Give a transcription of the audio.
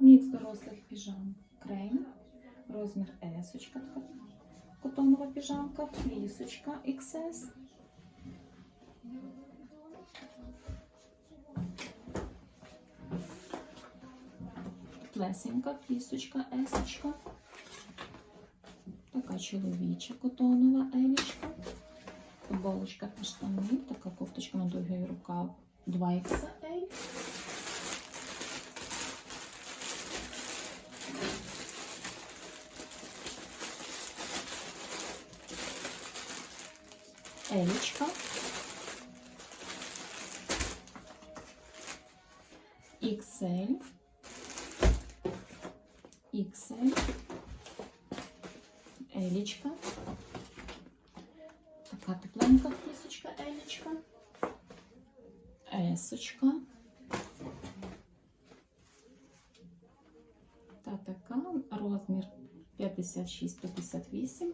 Мікс дорослих піжам. Крейм. Розмір S, котонова піжамка, флісочка XS. Плесенька, флісочка, есочка. Така чоловіча котонова елічка. Футболочка та штани, така кофточка на довгий рукав 2XL. Елічка. XL. XL. Елічка. Така тепленька флісочка Елічка. Есочка. Та така розмір 56-58.